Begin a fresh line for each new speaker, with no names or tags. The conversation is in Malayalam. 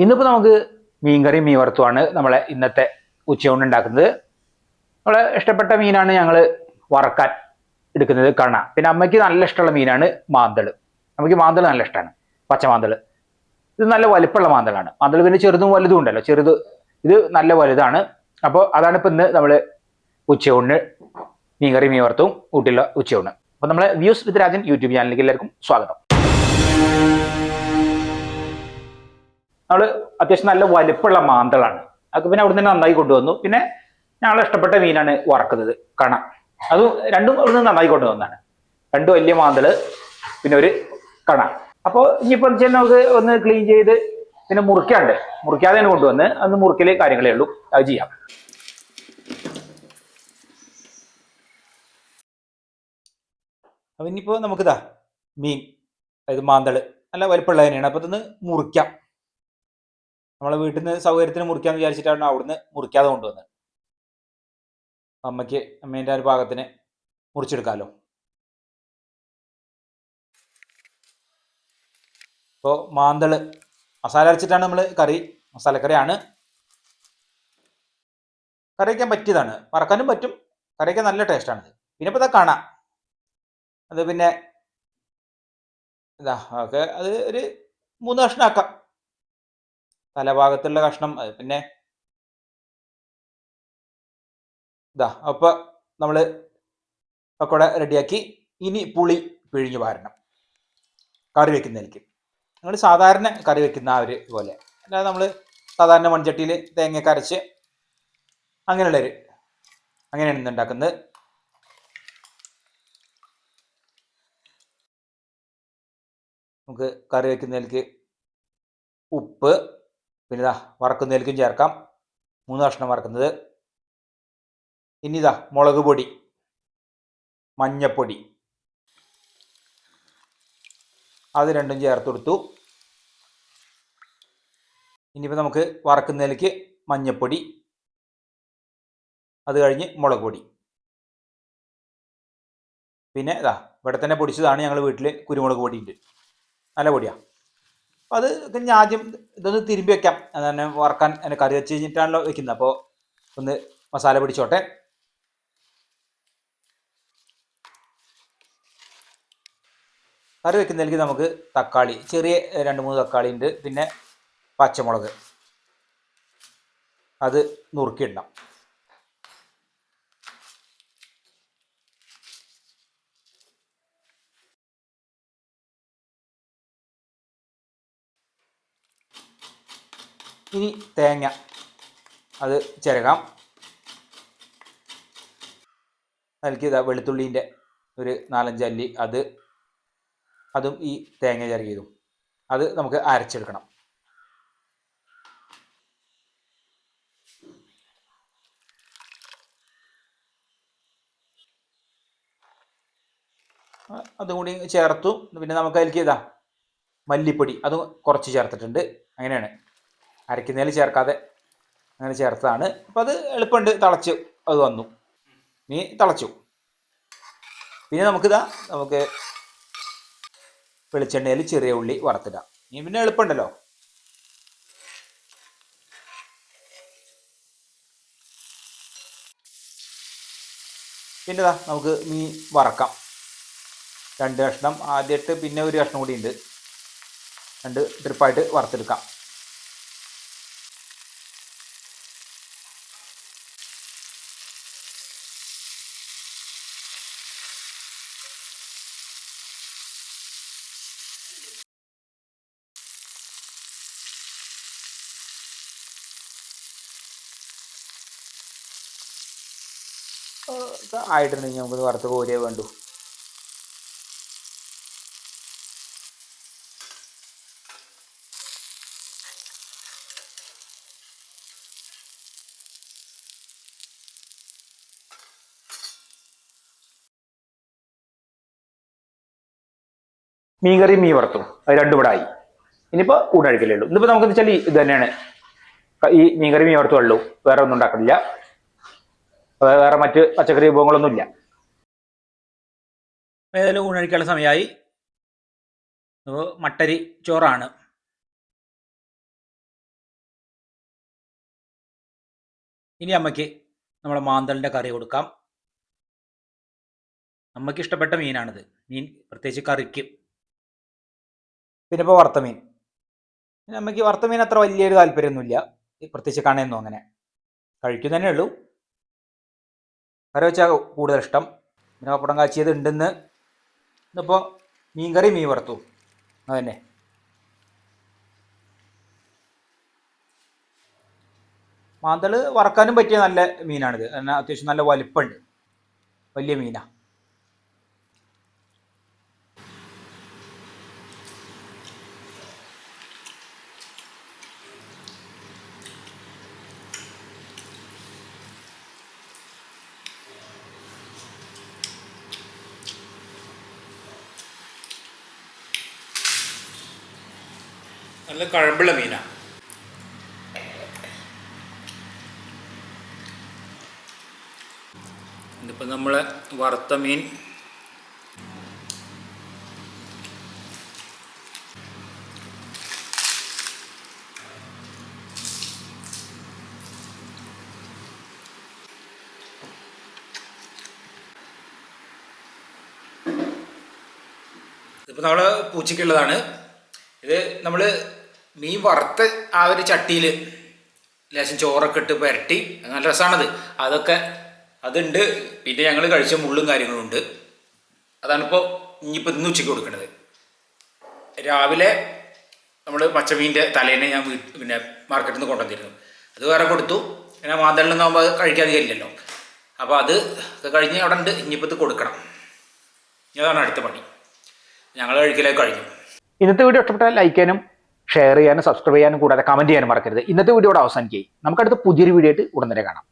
ഇന്നിപ്പോൾ നമുക്ക് മീൻകറി മീൻ വറുത്തുമാണ് നമ്മളെ ഇന്നത്തെ ഉച്ചയൂണ് ഉണ്ടാക്കുന്നത്. നമ്മളെ ഇഷ്ടപ്പെട്ട മീനാണ് ഞങ്ങൾ വറക്കാൻ എടുക്കുന്നത് കണ പിന്നെ അമ്മയ്ക്ക് നല്ല ഇഷ്ടമുള്ള മീനാണ് മാന്തൾ നമുക്ക് മാന്തൾ നല്ല ഇഷ്ടമാണ് പച്ചമാന്തൾ ഇത് നല്ല വലിപ്പമുള്ള മാന്തളാണ്. മാന്തൾ പിന്നെ ചെറുതും വലുതും ഉണ്ടല്ലോ ചെറുത് ഇത് നല്ല വലുതാണ്. അപ്പോൾ അതാണ് ഇപ്പം ഇന്ന് നമ്മൾ ഉച്ചയൂണിന് മീൻകറി മീൻ വറുത്തും ഊട്ടിയുള്ള ഉച്ചയൂണ്. അപ്പോൾ നമ്മളെ വ്യൂസ് വിത്ത് രാജൻ യൂട്യൂബ് ചാനലിലേക്ക് എല്ലാവർക്കും സ്വാഗതം. നമ്മൾ അത്യാവശ്യം നല്ല വലിപ്പമുള്ള മാന്തളാണ്. അതൊക്കെ പിന്നെ അവിടെ നിന്ന് നന്നായി കൊണ്ടുവന്നു. പിന്നെ ഞങ്ങൾ ഇഷ്ടപ്പെട്ട മീനാണ് വറക്കുന്നത്. കണ. അത് രണ്ടും അവിടെ നിന്ന് നന്നായി കൊണ്ടുവന്നാണ് രണ്ട് വലിയ മാന്തൾ പിന്നെ ഒരു കണ. അപ്പോൾ ഇനിയിപ്പോൾ വെച്ചാൽ നമുക്ക് ഒന്ന് ക്ലീൻ ചെയ്ത് പിന്നെ മുറിക്കാണ്ട്. മുറിക്കാതെയാണ് കൊണ്ടുവന്ന് അന്ന് മുറിക്കൽ കാര്യങ്ങളേ ഉള്ളൂ. അത് ചെയ്യാം. അപ്പം ഇനിയിപ്പോൾ നമുക്കിതാ മീൻ അതായത് മാന്തൾ നല്ല വലിപ്പമുള്ളത് തന്നെയാണ്. അപ്പോൾ ഇതൊന്ന് മുറിക്കാം. നമ്മളെ വീട്ടിൽ നിന്ന് സൗകര്യത്തിന് മുറിക്കാന്ന് വിചാരിച്ചിട്ടാണ് അവിടുന്ന് മുറിക്കാതെ കൊണ്ടുവന്നത്. അമ്മയ്ക്ക് അമ്മേന്റെ ആ ഒരു ഭാഗത്തിന് മുറിച്ചെടുക്കാമല്ലോ ഇപ്പോൾ മാന്തൾ മസാല അരച്ചിട്ടാണ് നമ്മൾ കറി മസാലക്കറിയാണ്. കറി വയ്ക്കാൻ പറ്റിയതാണ്. മറക്കാനും പറ്റും. കറി വയ്ക്കാൻ നല്ല ടേസ്റ്റാണ് പിന്നെ ഇപ്പോൾ ഇതാ കാണാം. അത് പിന്നെ ഇതാ ഓക്കെ അത് ഒരു മൂന്ന് കഷ്ണം ആക്കാം. തലഭാഗത്തുള്ള കഷ്ണം. പിന്നെ ഇതാ അപ്പൊ നമ്മൾ പക്കോട റെഡിയാക്കി. ഇനി പുളി പിഴിഞ്ഞു പാരണം കറി വെക്കുന്നതിലേക്ക്. നമ്മൾ സാധാരണ കറി വെക്കുന്ന ആ ഒരു പോലെ. അല്ലാതെ നമ്മൾ സാധാരണ മൺചട്ടിയിൽ തേങ്ങ കരച്ച് അങ്ങനെയുള്ളൊരു അങ്ങനെയാണ് ഇന്ന് ഉണ്ടാക്കുന്നത്. നമുക്ക് കറി വെക്കുന്നതിലേക്ക് ഉപ്പ് പിന്നെ ഇതാ വറക്കുന്നതിലേക്കും ചേർക്കാം. മൂന്ന് കഷ്ണം വറക്കുന്നത്. ഇനി ഇതാ മുളക് പൊടി മഞ്ഞപ്പൊടി. അത് രണ്ടും ചേർത്ത് കൊടുത്തു. ഇനിയിപ്പോൾ നമുക്ക് വറക്കുന്നതിലേക്ക് മഞ്ഞപ്പൊടി അത് കഴിഞ്ഞ് മുളക് പൊടി. പിന്നെ ഇതാ ഇവിടെ തന്നെ പൊടിച്ചതാണ് ഞങ്ങൾ വീട്ടിൽ കുരുമുളക് പൊടി ഉണ്ട് നല്ല പൊടിയാണ് അപ്പോൾ അത് ഞാൻ ആദ്യം ഇതൊന്ന് തിരുമ്പി വെക്കാം. അതന്നെ തന്നെ വറക്കാൻ എന്നെ കറി വെച്ച് കഴിഞ്ഞിട്ടാണല്ലോ വെക്കുന്നത്. അപ്പോൾ ഒന്ന് മസാല പിടിച്ചോട്ടെ. കറി വെക്കുന്നതിലേക്ക് നമുക്ക് തക്കാളി ചെറിയ രണ്ട് മൂന്ന് തക്കാളി ഉണ്ട്. പിന്നെ പച്ചമുളക്. അത് നുറുക്കിയിടാം ഇനി തേങ്ങ അത് ചിരകാം. അതിലേക്ക് ഇതാ വെളുത്തുള്ളീന്റെ ഒരു നാലഞ്ച് അല്ലി അത് അതും ഈ തേങ്ങ ചിരകിയതും. അത് നമുക്ക് അരച്ചെടുക്കണം. അതും കൂടി ചേർത്തു. പിന്നെ നമുക്ക് അതിലേക്ക് ഇതാ മല്ലിപ്പൊടി അത് കുറച്ച് ചേർത്തിട്ടുണ്ട്. അങ്ങനെയാണ്. അരക്കുന്നതിൽ ചേർക്കാതെ അങ്ങനെ ചേർത്തതാണ്. അപ്പം അത് എളുപ്പമുണ്ട് തിളച്ച് അത് വന്നു. നീ തിളച്ചു. പിന്നെ നമുക്കിതാ നമുക്ക് വെളിച്ചെണ്ണയിൽ ചെറിയ ഉള്ളി വറുത്തിടാം. നീ പിന്നെ എളുപ്പമുണ്ടല്ലോ. പിന്നെ ഇതാ നമുക്ക് മീൻ വറക്കാം. രണ്ട് കഷ്ണം. ആദ്യമായിട്ട് പിന്നെ ഒരു കഷ്ണം കൂടി ഉണ്ട്. രണ്ട് ട്രിപ്പായിട്ട് വറുത്തെടുക്കാം. ആയിട്ടുണ്ടെങ്കിൽ നമുക്ക് വറുത്ത് കോരിയേ വേണ്ടു. മീൻ കറി മീൻ വറുത്തും. അത് രണ്ടും ഇവിടെ ആയി. ഇന്നിപ്പോ ഊണഴിക്കലേ ഉള്ളൂ. ഇന്നിപ്പോൾ നമുക്ക് വെച്ചാൽ ഇത് തന്നെയാണ്. ഈ മീൻ കറി മീൻ വറുത്തും ഉള്ളൂ. വേറെ ഒന്നും ഉണ്ടാക്കണില്ല. വേറെ മറ്റ് പച്ചക്കറി വിഭവങ്ങളൊന്നുമില്ല ഏതായാലും ഊണഴിക്കാനുള്ള സമയമായി. അപ്പോൾ മട്ടരി ചോറാണ്. ഇനി അമ്മയ്ക്ക് നമ്മുടെ മാന്തലിന്റെ കറി കൊടുക്കാം. അമ്മയ്ക്ക് ഇഷ്ടപ്പെട്ട മീനാണിത്. മീൻ പ്രത്യേകിച്ച് കറിക്ക്. പിന്നെ ഇപ്പോൾ വർത്തമീൻ. നമുക്ക് പിന്നെ അമ്മയ്ക്ക് വറുത്ത മീൻ അത്ര വലിയൊരു താല്പര്യമൊന്നുമില്ല. പ്രത്യേകിച്ച് കണയൊന്നും അങ്ങനെ. കഴിക്കും തന്നെ ഉള്ളൂ. കറി വെച്ചാൽ കൂടുതൽ ഇഷ്ടം. പിന്നെ പപ്പടം കാച്ചിയത് ഉണ്ടെന്ന്. ഇന്നിപ്പോൾ മീൻകറി മീൻ വറുത്തു. അതന്നെ മാന്തൾ വറക്കാനും പറ്റിയ നല്ല മീനാണിത്. എന്നാൽ അത്യാവശ്യം നല്ല വലിപ്പമുണ്ട്. വലിയ മീനാ. നല്ല കഴമ്പുള്ള മീനാണ് ഇതിപ്പോൾ നമ്മൾ വറുത്ത മീൻ. ഇതിപ്പോൾ നമ്മൾ പൂച്ചയ്ക്കുള്ളതാണ്. ഇത് നമ്മൾ മീൻ വറുത്ത് ആ ഒരു ചട്ടിയിൽ ലേശം ചോറൊക്കെ ഇട്ട് പുരട്ടി. നല്ല രസമാണത് അതൊക്കെ അതുണ്ട്. പിന്നെ ഞങ്ങൾ കഴിച്ച മുള്ളും കാര്യങ്ങളും ഉണ്ട്. അതാണിപ്പോൾ ഇനിയിപ്പോൾ ഇന്ന് ഉച്ചയ്ക്ക് കൊടുക്കുന്നത് രാവിലെ നമ്മൾ പച്ചമീന്റെ തലേനെ ഞാൻ വീട്ടിൽ പിന്നെ മാർക്കറ്റിൽ നിന്ന് കൊണ്ടുവന്നിരുന്നു. അത് വേറെ കൊടുത്തു. പിന്നെ മാന്തളിൽ നിന്നാകുമ്പോൾ അത് ഇല്ലല്ലോ. അപ്പോൾ അത് കഴിഞ്ഞ് അവിടെ ഉണ്ട്. ഇനിയിപ്പോൾ കൊടുക്കണം. അതാണ് അടുത്ത പണി. ഞങ്ങൾ കഴിക്കലൊക്കെ കഴിഞ്ഞു. ഇന്നത്തെ വീഡിയോ ഇഷ്ടപ്പെട്ടാൽ ലൈക്കാനും ഷെയർ ചെയ്യാനും സബ്സ്ക്രൈബ് ചെയ്യാനും കൂടാതെ കമന്റ് ചെയ്യാനും മറക്കരുത്. ഇന്നത്തെ വീഡിയോയുടെ അവസാനിക്കുകയും. നമുക്കടുത്ത് പുതിയൊരു വീഡിയോ ആയിട്ട് ഉടൻ തന്നെ കാണാം.